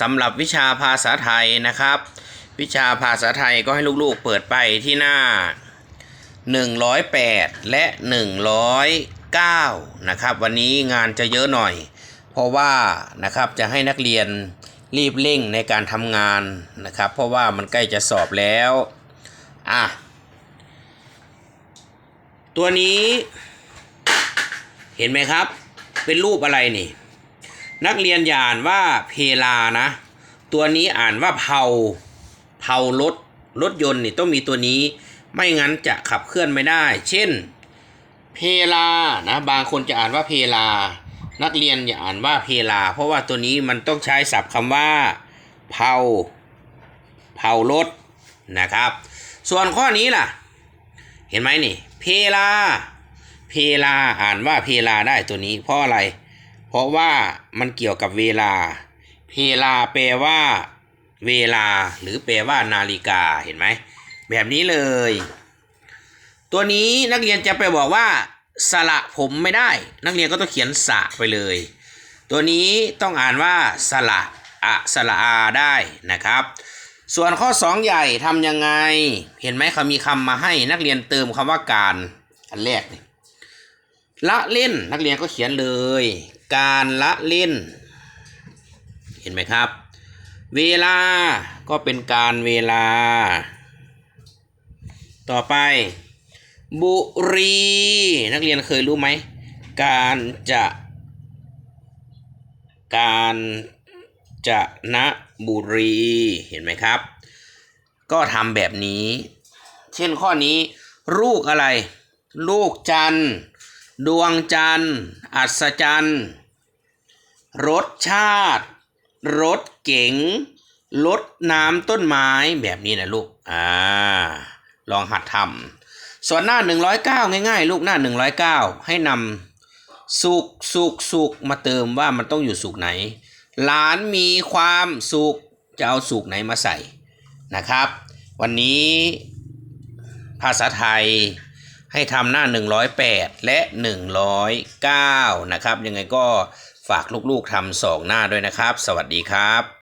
สำหรับวิชาภาษาไทยนะครับ วิชาภาษาไทยก็ให้ลูกๆเปิดไปที่หน้า 108 และ 109 นะครับ วันนี้งานจะเยอะหน่อย เพราะว่านะครับจะให้นักเรียนรีบเร่งในการทำงานนะครับ เพราะว่ามันใกล้จะสอบแล้วอะตัวนี้เห็นไหมครับ เป็นรูปอะไรนี่ นักเรียนอย่าอ่านว่าเพลานะ ตัวนี้อ่านว่าเผาเผารถรถยนต์นี่ต้องมีตัวนี้ ไม่งั้นจะขับเคลื่อนไม่ได้ เช่น เพลานะบางคนจะอ่านว่าเพลา นักเรียนอย่าอ่านว่าเพลา เพราะว่าตัวนี้มันต้องใช้ศัพท์คำว่าเผาเผารถนะครับ ส่วนข้อนี้ล่ะ เห็นไหมนี่ เพลา เพลาอ่านว่าเพลาได้ตัวนี้เพราะอะไร เพราะว่ามันเกี่ยวกับเวลา เพลาแปลว่า เวลา หรือแปลว่านาฬิกาเห็นไหม แบบนี้เลย ตัวนี้นักเรียนจะไปบอกว่าสระผมไม่ได้ นักเรียนก็ต้องเขียนสะไปเลย ตัวนี้ต้องอ่านว่าสระอะสระอาได้นะครับส่วนข้อ 2 ใหญ่ทำยังไง เห็นไหมเขามีคำมาให้นักเรียนเติมคำว่าการ อันแรกละเล่นนักเรียนก็เขียนเลย การละเล่น เห็นไหมครับ เวลาก็เป็นการเวลา ต่อไป บุรี นักเรียนเคยรู้ไหม การจะ การจะนะบุรี เห็นไหมครับ ก็ทำแบบนี้ เช่นข้อนี้ ลูกอะไร ลูกจันทร์ดวงจันทร์อัศจรรย์ รสชาติ รถเก๋งรถน้ำต้นไม้แบบนี้นะลูก อ่า ลองหัดทำส่วนหน้า 109 ง่ายๆ ลูกหน้า 109 ให้นำสุขสุขสุขมาเติมว่ามันต้องอยู่สุขไหน หลานมีความสุขจะเอาสุขไหนมาใส่นะครับ วันนี้ภาษาไทยให้ทำหน้า 108 และ 109 นะครับ ยังไงก็ ฝากลูกๆทำสองหน้าด้วยนะครับ สวัสดีครับ